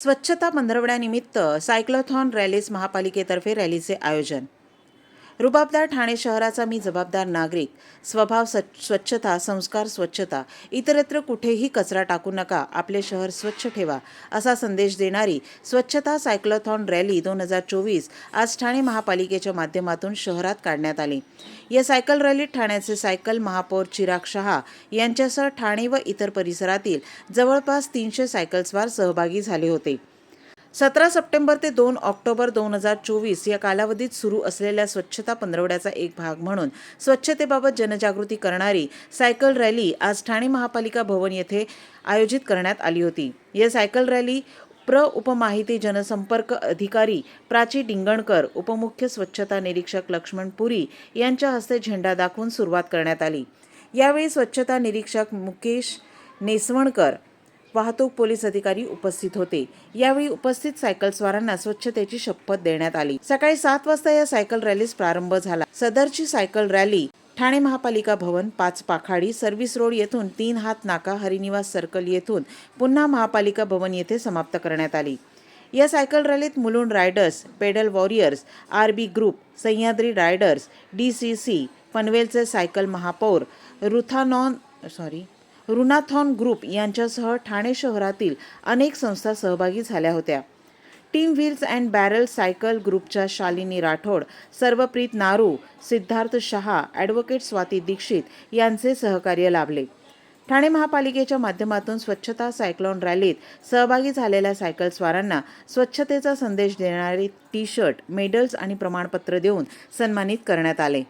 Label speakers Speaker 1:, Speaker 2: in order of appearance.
Speaker 1: स्वच्छता पंधरवड्यानिमित्त cyclothon Rallis महापालिकेतर्फे रॅलीचे आयोजन. रुबाबदार ठाणे शहराचा मी जबाबदार नागरिक. स्वभाव स्वच्छता संस्कार स्वच्छता इतरत्र कुठेही कचरा टाकू नका. आपले शहर स्वच्छ ठेवा असा संदेश देणारी स्वच्छता सायक्लोथॉन रॅली दोन हजार चोवीस आज ठाणे महापालिकेच्या माध्यमातून शहरात काढण्यात आली. या सायकल रॅलीत ठाण्याचे सायकल महापौर चिराग शहा यांच्यासह ठाणे व इतर परिसरातील जवळपास तीनशे सायकलस्वार सहभागी झाले होते. सतरा सप्टेंबर ते दोन ऑक्टोबर दोन हजार चोवीस या कालावधीत सुरू असलेल्या स्वच्छता पंधरवड्याचा एक भाग म्हणून स्वच्छतेबाबत जनजागृती करणारी सायकल रॅली आज ठाणे महापालिका भवन येथे आयोजित करण्यात आली होती. या सायकल रॅली प्र उपमाहिती जनसंपर्क अधिकारी प्राची डिंगणकर उपमुख्य स्वच्छता निरीक्षक लक्ष्मण पुरी यांच्या हस्ते झेंडा दाखवून सुरुवात करण्यात आली. यावेळी स्वच्छता निरीक्षक मुकेश नेसवणकर वाहतूक पोलीस अधिकारी उपस्थित होते. यावेळी उपस्थित सायकलस्वारांना स्वच्छतेची शपथ देण्यात आली. सकाळी सात वाजता या सायकल रॅलीस प्रारंभ झाला. सदरची सायकल रॅली ठाणे महापालिका भवन पाच पाखाडी सर्व्हिस रोड येथून तीन हात नाका हरिनिवास सर्कल येथून पुन्हा महापालिका भवन येथे समाप्त करण्यात आली. या सायकल रॅलीत Mulund riders pedal warriors R B group Sahyadri riders D C C पनवेलचे cycle महापौर रुथानॉन सॉरी रुनाथॉन ग्रुप यांच्यासह ठाणे शहरातील अनेक संस्था सहभागी झाल्या होत्या. Team wheels and barrel cycle ग्रुपच्या शालिनी राठोड सर्वप्रीत नारू सिद्धार्थ शहा ॲडव्होकेट स्वाती दीक्षित यांचे सहकार्य लाभले. ठाणे महापालिकेच्या माध्यमातून स्वच्छता सायक्लॉन रॅलीत सहभागी झालेल्या सायकलस्वारांना स्वच्छतेचा संदेश देणारे टी शर्ट मेडल्स आणि प्रमाणपत्र देऊन सन्मानित करण्यात आले.